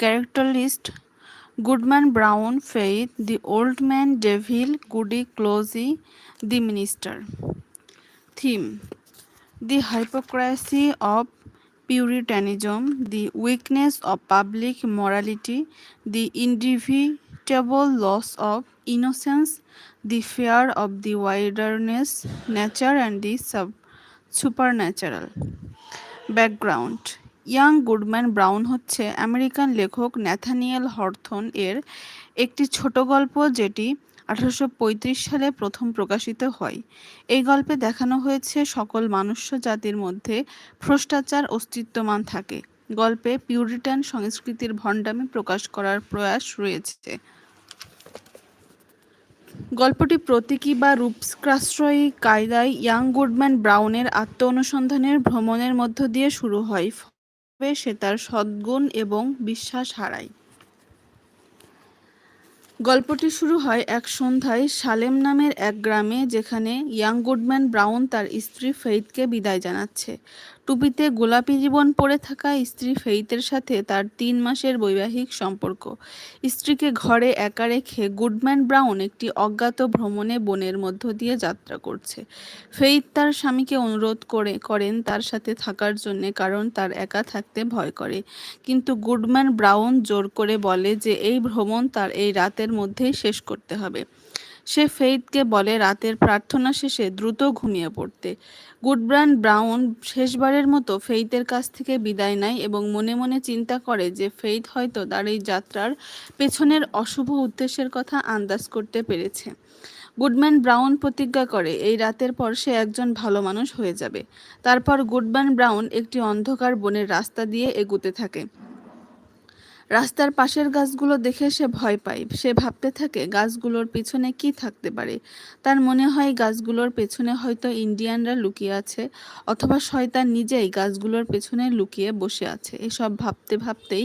Character list Goodman Brown Faith the old man devil Goody Cloyse the minister theme the hypocrisy of Puritanism, the weakness of public morality, the inevitable loss of innocence, the fear of the wilderness, nature, and the sub- supernatural. Background young Goodman Brown হচ্ছে American লেখক Nathaniel হর্থন এর একটি ছোট গল্প যেটি আঠারোশো পঁয়ত্রিশ সালে প্রথম প্রকাশিত হয়। এই গল্পে দেখানো হয়েছে সকল মানুষ্য জাতির মধ্যে ভ্রষ্টাচার অস্তিত্বমান থাকে। গল্পে পিউরিটান সংস্কৃতির ভণ্ডামি প্রকাশ করার প্রয়াস রয়েছে। গল্পটি প্রতীকী বা রূপক্রাশ্রয়ী কায়দায় ইয়াং গুডম্যান ব্রাউনের আত্ম অনুসন্ধানের ভ্রমণের মধ্য দিয়ে শুরু হয়। ফলে সে তার সদ্গুণ এবং বিশ্বাস হারায়। গল্পটি শুরু হয় এক সন্ধ্যায় সালেম নামের এক গ্রামে, যেখানে ইয়াং গুডম্যান ব্রাউন তার স্ত্রী ফেইদকে বিদায় জানাচ্ছে। টুপিতে গোলাপি জীবন পড়ে থাকা স্ত্রী ফেইতের সাথে তার তিন মাসের বৈবাহিক সম্পর্ক। স্ত্রীকে ঘরে একা রেখে গুডম্যান ব্রাউন একটি অজ্ঞাত ভ্রমণে বনের মধ্য দিয়ে যাত্রা করছে। ফেইথ তার স্বামীকে অনুরোধ করে, করেন তার সাথে থাকার জন্য কারণ তার একা থাকতে ভয় করে। কিন্তু গুডম্যান ব্রাউন জোর করে বলে যে, এই ভ্রমণ তার এই রাতের মধ্যেই শেষ করতে হবে। সে ফেইথকে বলে রাতের প্রার্থনা শেষে দ্রুত ঘুমিয়ে পড়তে। গুডব্রান ব্রাউন শেষবারের মতো ফেইথের কাছ থেকে বিদায় নেয় এবং মনে মনে চিন্তা করে যে ফেইথ হয়তো তার এই যাত্রার পেছনের অশুভ উদ্দেশ্যের কথা আন্দাজ করতে পেরেছে। গুডম্যান ব্রাউন প্রতিজ্ঞা করে, এই রাতের পর সে একজন ভালো মানুষ হয়ে যাবে। তারপর গুডম্যান ব্রাউন একটি অন্ধকার বনের রাস্তা দিয়ে এগুতে থাকে। রাস্তার পাশের গাছগুলো দেখে সে ভয় পায়। সে ভাবতে থাকে, গাছগুলোর পিছনে কি থাকতে পারে? তার মনে হয় গাছগুলোর পেছনে হয়তো ইন্ডিয়ানরা লুকিয়ে আছে, অথবা শয়তান নিজেই গাছগুলোর পেছনে লুকিয়ে বসে আছে। এসব ভাবতে ভাবতেই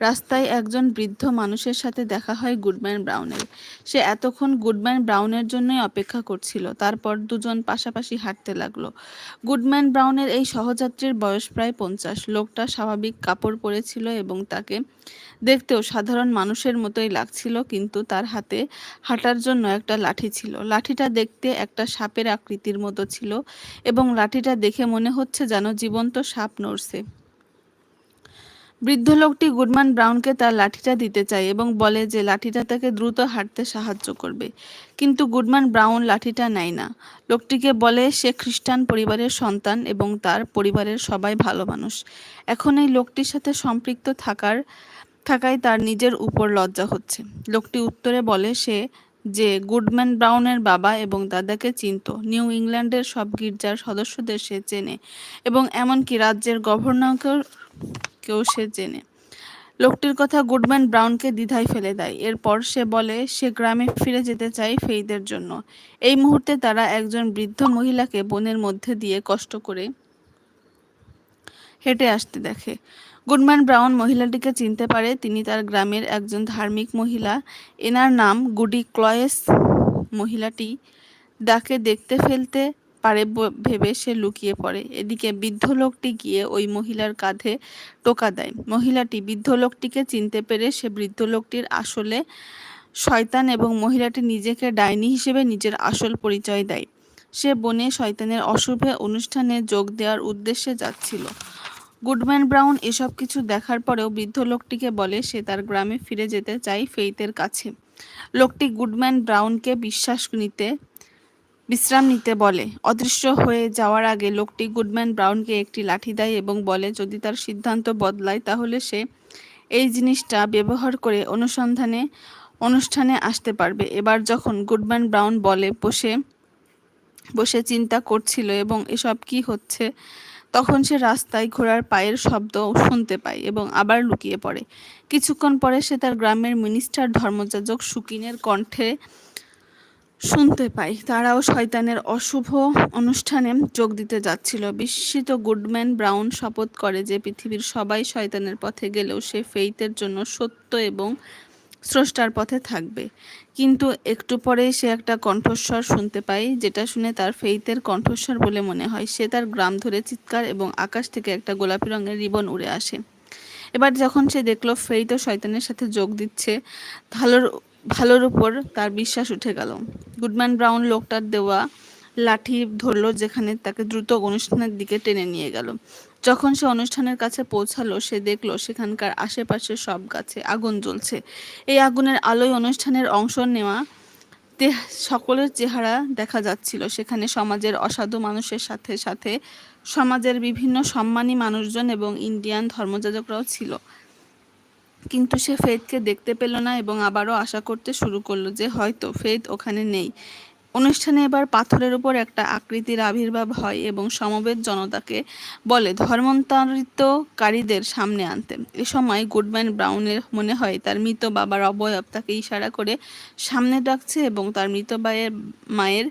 রাস্তায় একজন বৃদ্ধ মানুষের সাথে দেখা হয় গুডম্যান ব্রাউনের। সে এতক্ষণ গুডম্যান ব্রাউনের জন্যই অপেক্ষা করছিল, তারপর দুজন পাশাপাশি হাঁটতে লাগল। গুডম্যান ব্রাউনের এই সহযাত্রীর বয়স প্রায় পঞ্চাশ। লোকটা স্বাভাবিক কাপড় পরেছিল এবং তাকে দেখতেও সাধারণ মানুষের মতোই লাগছিল, কিন্তু তার হাতে হাঁটার জন্য একটা লাঠি ছিল। লাঠিটা দেখতে একটা সাপের আকৃতির মতো ছিল এবং লাঠিটা দেখে মনে হচ্ছে যেন জীবন্ত সাপ নড়ছে। বৃদ্ধ লোকটি গুডম্যান ব্রাউনকে তার লাঠিটা দিতে চায় এবং বলে যে লাঠিটা তাকে দ্রুত হাঁটতে সাহায্য করবে। কিন্তু গুডম্যান ব্রাউন লাঠিটা নেয় না। লোকটিকে বলে, সে খ্রিস্টান পরিবারের সন্তান এবং তার পরিবারের সবাই ভালো মানুষ। এখন এই লোকটির সাথে সম্পৃক্ত থাকার থাকায় তার নিজের উপর লজ্জা হচ্ছে। লোকটি উত্তরে বলে, সে যে গুডম্যান ব্রাউনের বাবা এবং দাদাকে চিনত, নিউ ইংল্যান্ডের সব গির্জার সদস্যদের সে চেনে এবং এমনকি রাজ্যের গভর্নরকেও কেউ সে চেনে। লোকটির কথা গুডম্যান ব্রাউনকে দ্বিধায় ফেলে দেয়। এরপর সে বলে, সে গ্রামে ফিরে যেতে চায় ফেইদের জন্য। এই মুহূর্তে তারা একজন বৃদ্ধ মহিলাকে বনের মধ্যে দিয়ে কষ্ট করে হেঁটে আসতে দেখে। গুডম্যান ব্রাউন মহিলাটিকে চিনতে পারে। তিনি তার গ্রামের একজন ধার্মিক মহিলা। এনার নাম গুডি ক্লয়েস। মহিলাটি ডাকে দেখতে ফেলতে পারে ভেবে সে লুকিয়ে পড়ে। এদিকে বৃদ্ধ লোকটি গিয়ে ওই মহিলার কাঁধে টোকা দেয়। মহিলাটি বৃদ্ধ লোকটিকে চিনতে পেরে সে বৃদ্ধ লোকটির আসলে শয়তান এবং মহিলাটি নিজেকে ডাইনি হিসেবে নিজের আসল পরিচয় দেয়। সে বনে শয়তানের অশুভে অনুষ্ঠানে যোগ দেওয়ার উদ্দেশ্যে যাচ্ছিল। গুডম্যান ব্রাউন এসব কিছু দেখার পরেও বৃদ্ধ লোকটিকে বলে, সে তার গ্রামে ফিরে যেতে চায় ফেইতের কাছে। লোকটি গুডম্যান ব্রাউনকে বিশ্বাস নিতে, বিশ্রাম নিতে বলে। অদৃশ্য হয়ে যাওয়ার আগে লোকটি গুডম্যান ব্রাউনকে একটি লাঠি দেয় এবং বলে, যদি তার সিদ্ধান্ত বদলায়, তাহলে সে এই জিনিসটা ব্যবহার করে অনুসন্ধানে, অনুষ্ঠানে আসতে পারবে। এবার যখন গুডম্যান ব্রাউন বলে, বসে বসে চিন্তা করছিল এবং এসব কি হচ্ছে তখন সে রাস্তায় ঘোড়ার পায়ের শব্দ শুনতে পায় এবং আবার লুকিয়ে পড়ে। কিছুক্ষণ পরে সে তার গ্রামের মিনিস্টার ধর্মযাজক সুকিনের কণ্ঠে শুনতে পাই তারাও শয়তানের অশুভ অনুষ্ঠানে যোগ দিতে যাচ্ছিল। বিস্মিত গুডম্যান ব্রাউন শপথ করে যে পৃথিবীর সবাই শয়তানের পথে গেলেও সে ফেইতের জন্য সত্য এবং স্রষ্টার পথে থাকবে। কিন্তু একটু পরেই সে একটা কণ্ঠস্বর শুনতে পায়, যেটা শুনে তার ফেইতের কণ্ঠস্বর বলে মনে হয়। সে তার গ্রাম ধরে চিৎকার এবং আকাশ থেকে একটা গোলাপি রঙের রিবন উড়ে আসে। এবার যখন সে দেখল ফেইত শয়তানের সাথে যোগ দিচ্ছে, ভালোর ভালোর উপর তার বিশ্বাস উঠে গেল। গুডম্যান ব্রাউন লোকটার দেওয়া লাঠি ধরলো যেখানে তাকে দ্রুত অনুষ্ঠানের দিকে টেনে নিয়ে গেল। যখন সে অনুষ্ঠানের কাছে পৌঁছালো, সে দেখল সেখানকার আশেপাশে সব গাছে আগুন জ্বলছে। এই আগুনের আলোয় অনুষ্ঠানের অংশ নেওয়া সকলের চেহারা দেখা যাচ্ছিল। সেখানে সমাজের অসাধু মানুষের সাথে সাথে সমাজের বিভিন্ন সম্মানী মানুষজন এবং ইন্ডিয়ান ধর্মযাজকরাও ছিল। কিন্তু সে ফেদকে দেখতে পেল না এবং আবারও আশা করতে শুরু করল যে হয়তো ফেদ ওখানে নেই। অনুষ্ঠানে এবার পাথরের উপর একটা আকৃতির আবির্ভাব হয় এবং সমবেত জনতাকে বলে ধর্মান্তরিতকারীদের সামনে আনতে। এ সময় গুডম্যান ব্রাউনের মনে হয় তার মৃত বাবার অবয়ব তাকে ইশারা করে সামনে ডাকছে এবং তার মৃত মায়ের মায়ের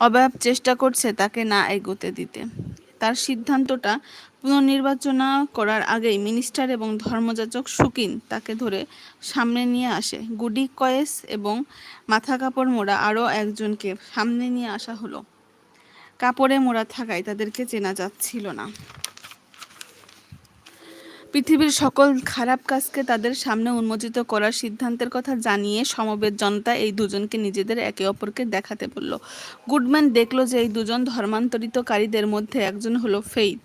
অবয়ব চেষ্টা করছে তাকে না এগোতে দিতে। তার সিদ্ধান্তটা পুনর্নির্বাচনা করার আগেই মিনিস্টার এবং ধর্মযাজক সুকিন তাকে ধরে সামনে নিয়ে আসে। গুডি কয়েস এবং মাথা কাপড় মোড়া আরও একজনকে সামনে নিয়ে আসা হলো। কাপড়ে মোড়া থাকায় তাদেরকে চেনা যাচ্ছিল না। পৃথিবীর সকল খারাপ কাজকে তাদের সামনে উন্মোচিত করার সিদ্ধান্তের কথা জানিয়ে সমবেত জনতা এই দুজনকে নিজেদের একে অপরকে দেখাতে বলল। গুডম্যান দেখল যে এই দুজন ধর্মান্তরিতকারীদের মধ্যে একজন হলো ফেইথ।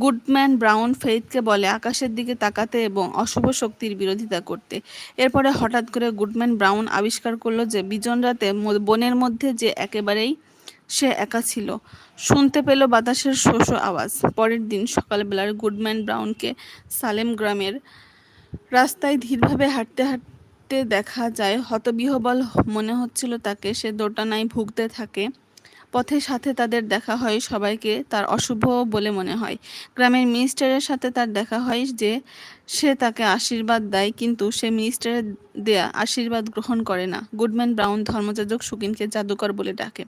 গুডম্যান ব্রাউন ফেইথকে বলে আকাশের দিকে তাকাতে এবং অশুভ শক্তির বিরোধিতা করতে। এরপরে হঠাৎ করে গুডম্যান ব্রাউন আবিষ্কার করল যে বিজন রাতে বনের মধ্যে যে একেবারেই সে একা ছিল। শুনতে পেল বাতাসের শোষ আওয়াজ। পরের দিন সকালবেলার গুডম্যান ব্রাউনকে সালেম গ্রামের রাস্তায় ধীরভাবে হাঁটতে হাঁটতে দেখা যায়, হতবিহবল মনে হচ্ছিল তাকে। সে দোটানায় ভুগতে থাকে। পথের সাথে তাদের দেখা হয় সবাইকে, তার অশুভ বলে মনে হয়। গ্রামের মিনিস্টারের সাথে তার দেখা হয় যে সে তাকে আশীর্বাদ দেয়, কিন্তু সে মিনিস্টারের দেয়া আশীর্বাদ গ্রহণ করে না। গুডম্যান ব্রাউন ধর্মযাজক সুকিনকে জাদুকর বলে ডাকে।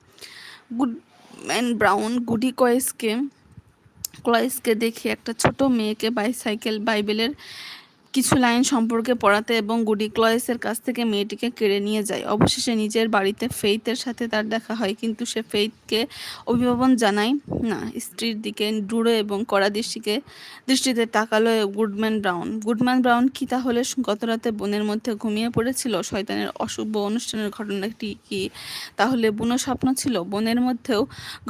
গুডম্যান ব্রাউন গুডি কয়েসকে ক্লয়েসকে দেখে একটা ছোট মেয়েকে বাইসাইকেল বাইবেলের কিছু লাইন সম্পর্কে পড়াতে এবং গুডি ক্লয়েসের কাছ থেকে মেয়েটিকে কেড়ে নিয়ে যায়। অবশেষে নিজের বাড়িতে ফেইথের সাথে তার দেখা হয়, কিন্তু সে ফেইথকে অভিভাবন জানায় না। স্ত্রীর দিকে ডুড়ো এবং কড়া দৃষ্টিকে, দৃষ্টিতে তাকালো গুডম্যান ব্রাউন। গুডম্যান ব্রাউন কি তাহলে গত রাতে বোনের মধ্যে ঘুমিয়ে পড়েছিল? শয়তানের অশুভ অনুষ্ঠানের ঘটনাটি কি তাহলে বুনো স্বপ্ন ছিল? বোনের মধ্যেও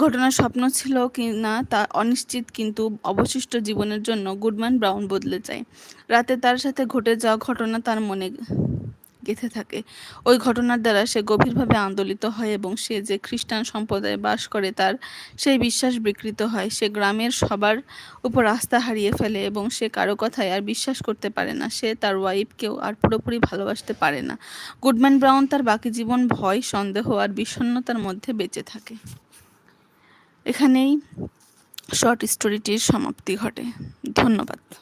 ঘটনার স্বপ্ন ছিল কি না তা অনিশ্চিত, কিন্তু অবশিষ্ট জীবনের জন্য গুডম্যান ব্রাউন বদলে যায়। রাতে তার সাথে ঘটে যাওয়া ঘটনা তার মনে গেঁথে থাকে। ওই ঘটনার দ্বারা সে গভীরভাবে আন্দোলিত হয় এবং সে যে খ্রিস্টান সম্প্রদায়ে বাস করে তার সেই বিশ্বাস বিকৃত হয়। সে গ্রামের সবার উপর আস্থা হারিয়ে ফেলে এবং সে কারও কথায় আর বিশ্বাস করতে পারে না। সে তার ওয়াইফকেও আর পুরোপুরি ভালোবাসতে পারে না। গুডম্যান ব্রাউন তার বাকি জীবন ভয়, সন্দেহ আর বিষণ্নতার মধ্যে বেঁচে থাকে। এখানেই শর্ট স্টোরিটির সমাপ্তি ঘটে। ধন্যবাদ।